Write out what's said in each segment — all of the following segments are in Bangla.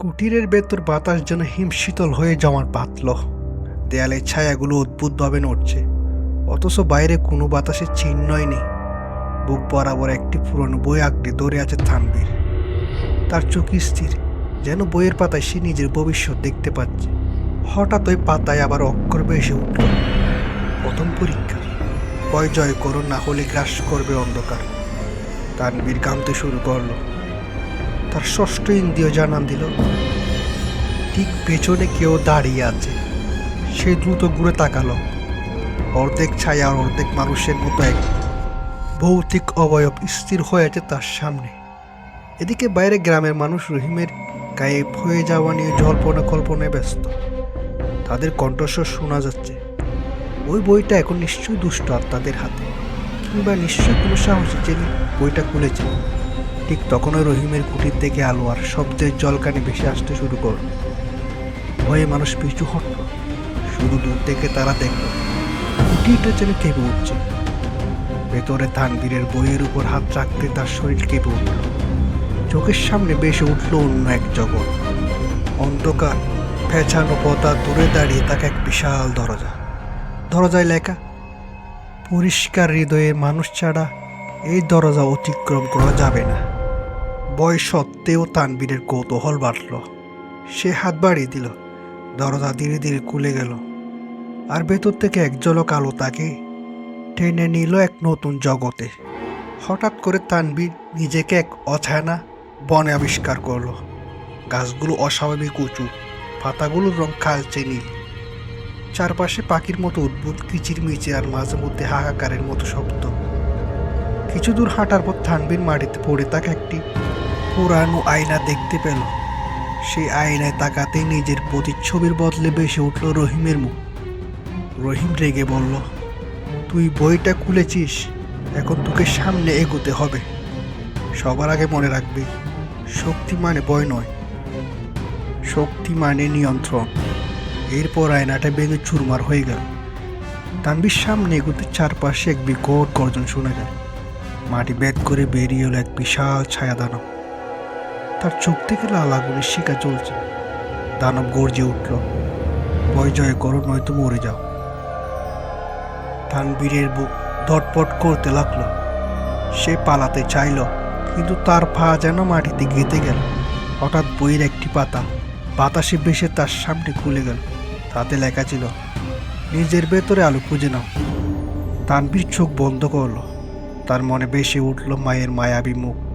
কুটিরের ভেতর বাতাস যেন হিমশীতল হয়ে জমার পাতল। দেয়ালের ছায়াগুলো অদ্ভুতভাবে নড়ছে। অথচ বাইরে কোনো বাতাসের চিহ্নই নেই। বুক বরাবর একটি পুরনো বই আঁকড়ে ধরে আছে থানবীর তার চোখ স্থির, যেন বইয়ের পাতায় সে নিজের ভবিষ্যৎ দেখতে পাচ্ছে। হঠাৎ ওই পাতায় আবার অক্ষর বেসে উঠল। প্রথম পরীক্ষা। ভয় জয় করো, না হলে গ্রাস করবে অন্ধকার। তানবীর কামতে শুরু করল। তার ষষ্ঠ ইন্দ্রিয় জানান দিল, ঠিক পেছনে কেউ দাঁড়িয়ে আছে। সে দ্রুত ঘুরে তাকালো। অর্ধেক ছায়া আর অর্ধেক মানুষের মতো এক ভৌতিক অবয়ব স্থির হয়ে আছে তার সামনে। এদিকে বাইরে গ্রামের মানুষ রহিমের গায়ে হয়ে যাওয়া নিয়ে জল্পনা কল্পনায় ব্যস্ত। তাদের কণ্ঠস্বর শোনা যাচ্ছে, ওই বইটা এখন নিশ্চয়ই দুষ্ট আত্মাদের হাতে, কিংবা নিশ্চয়ই কোনো সাহসী জেনে বইটা খুলেছে ঠিক তখনই রহিমের কুটির থেকে আলো আর শব্দের জলকানি ভেসে আসতে শুরু করল। ভয়ে মানুষ পিছু হটল। শুধু দূর থেকে তারা দেখল, কুটিরটা যেন কেঁপে উঠছে। ভেতরে তানবীরের বইয়ের উপর হাত রাখতে তার শরীর কেঁপে উঠল। চোখের সামনে বেশে উঠল অন্য এক জগৎ। অন্ধকার পেঁচানো পতা দূরে দাঁড়িয়ে তাকে এক বিশাল দরজা। দরজায় লেখা, পরিষ্কার হৃদয়ে মানুষ ছাড়া এই দরজা অতিক্রম করা যাবে না। বয় সত্ত্বেও তানবীরের কৌতূহল বাড়ল। সে হাত বাড়িয়ে দিল। দরজা ধীরে ধীরে খুলে গেল। আর ভেতর থেকে এক ঝলক আলো তাকে টেনে নিল এক নতুন জগতে। হঠাৎ করে তানবীর নিজেকে এক অছায়না বনে আবিষ্কার করল। গাছগুলো অস্বাভাবিক উঁচু, পাতাগুলোর রং কালচে নীল। চারপাশে পাখির মতো উদ্ভুত, কিচিরমিচির আর মাঝে মধ্যে হাহাকারের মতো শব্দ। কিছু দূর হাঁটার পর থানবীর মাটিতে পড়ে তাকে একটি পুরানো আয়না দেখতে পেল। সেই আয়নায় তাকাতে নিজের প্রতিচ্ছবির বদলে বেসে উঠল রহিমের মুখ। রহিম রেগে বলল, তুই বইটা খুলেছিস, এখন তোকে সামনে এগোতে হবে। সবার আগে মনে রাখবি, শক্তি মানে ভয় নয়। শক্তি মানে নিয়ন্ত্রণ। এরপর আয়নাটা ভেঙে চুরমার হয়ে গেল। তানবির সামনে এগোতে চারপাশে এক বিকট গর্জন শোনা যায় মাটি বেদ করে বেরিয়ে এলো এক বিশাল ছায়া দানব তার চোখ থেকে লাল আগুনের শিকা চলছে। দানব গর্জে উঠল, ভয় জয় করো, নয়তো মরে যাও। তানবীরের বুক ধটপট করতে লাগল। সে পালাতে চাইল, কিন্তু তার পা যেন মাটিতে গেঁথে গেল। হঠাৎ বইয়ের একটি পাতা বাতাসে বেশে তার সামনে খুলে গেল। তাতে লেখা ছিল, নিজের ভেতরে আলো খুঁজে নাও। তানবীর চোখ বন্ধ করল। তার মনে বেশি উঠল মায়ের মায়াবী মুখ।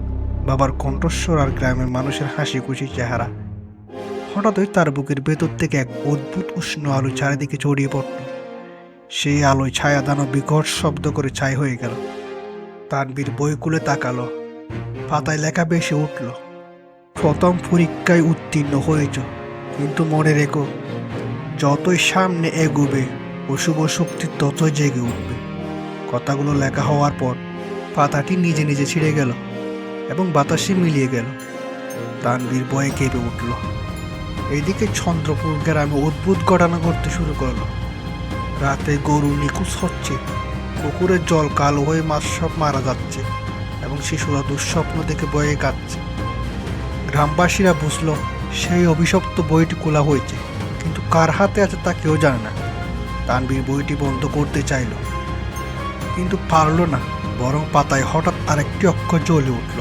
বাবার কণ্ঠস্বর আর গ্রামের মানুষের হাসি খুশি চেহারা। হঠাৎই তার বুকের ভেতর থেকে এক অদ্ভুত উষ্ণ আলো চারিদিকে ছড়িয়ে পড়ল। সেই আলোয় ছায়া দানো বিকট শব্দ করে ছাই হয়ে গেল। তানবীর বইকুলে তাকালো। পাতায় লেখা বেশি উঠল, প্রথম পরীক্ষায় উত্তীর্ণ হয়েছ, কিন্তু মনে রেখো, যতই সামনে এগোবে, অশুভ শক্তি ততই জেগে উঠবে। কথাগুলো লেখা হওয়ার পর পাতাটি নিজে নিজে ছিঁড়ে গেল। এবং বাতাসে মিলিয়ে গেল। তানবীর বয়ে কেঁপে উঠল। এদিকে চন্দ্রপুর গ্রামে অদ্ভুত ঘটনা ঘটতে শুরু করল। রাতে গরু নিখোঁজ হচ্ছে, পুকুরের জল কালো হয়ে মাছ সব মারা যাচ্ছে এবং শিশুরা দুঃস্বপ্ন দেখে বয়ে কাঁদছে। গ্রামবাসীরা বুঝলো, সেই অভিশপ্ত বইটি খোলা হয়েছে, কিন্তু কার হাতে আছে তা কেউ জানে না। তানবীর বইটি বন্ধ করতে চাইল, কিন্তু পারল না, বরং পাতায় হঠাৎ আরেকটি অক্ষর জ্বলে উঠল।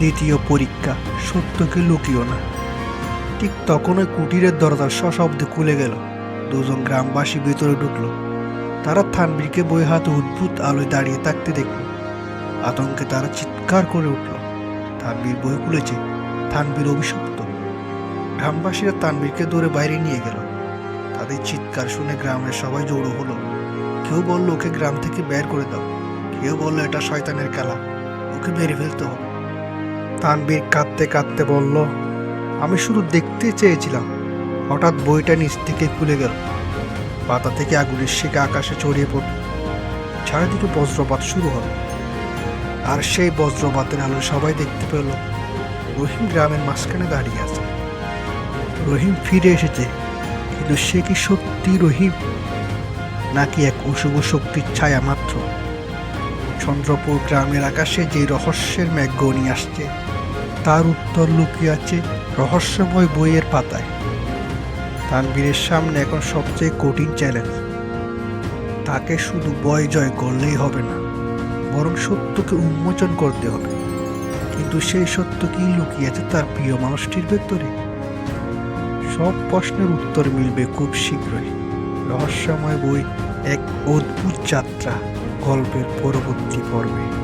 দ্বিতীয় পরীক্ষা। সত্যকে লুকিও না। ঠিক তখনই কুটিরের দরজা সশব্দে খুলে গেল। দুজন গ্রামবাসী ভেতরে ঢুকলো। তারা থানবীরকে বই হাতে উদ্ভুত আলোয় দাঁড়িয়ে থাকতে দেখল। আতঙ্কে তারা চিৎকার করে উঠল। থানবীর বই খুলেছে। থানবীর অভিশপ্ত। গ্রামবাসীরা তানবীরকে ধরে বাইরে নিয়ে গেল। তাদের চিৎকার শুনে গ্রামের সবাই জড়ো হলো। কেউ বলল, ওকে গ্রাম থেকে বের করে দাও। কেউ বলল, এটা শয়তানের খেলা। ওকে মেরে ফেলতে হবে। তানবীর কাঁদতে কাঁদতে বলল, আমি শুধু দেখতে চেয়েছিলাম। হঠাৎ বইটা নিচ থেকে খুলে গেল। পাতা থেকে আগুনের শিকা আকাশে ছড়িয়ে পড়ল। চারিদিকে বজ্রপাত শুরু হলো। আর সেই বজ্রপাতের আলো সবাই দেখতে পেল। রহিম গ্রামের মাঝখানে দাঁড়িয়ে আছে। রহিম ফিরে এসেছে। কিন্তু সে কি সত্যি রহিম? নাকি এক অশুভ শক্তির ছায়া মাত্র? চন্দ্রপুর গ্রামের আকাশে যে রহস্যের মেঘ আসছে, তার উত্তর লুকিয়ে আছে রহস্যময় বইয়ের পাতায়। তানবীরের সামনে এখন সবচেয়ে কঠিন চ্যালেঞ্জ তাকে শুধু বয় জয় করলেই হবে না, বরং সত্যকে উন্মোচন করতে হবে। কিন্তু সেই সত্য কি লুকিয়েছে তার প্রিয় মানুষটির ভেতরে? সব প্রশ্নের উত্তর মিলবে খুব শীঘ্রই। রহস্যময় বই এক অদ্ভুত যাত্রা। গল্পের পরবর্তী পর্বে।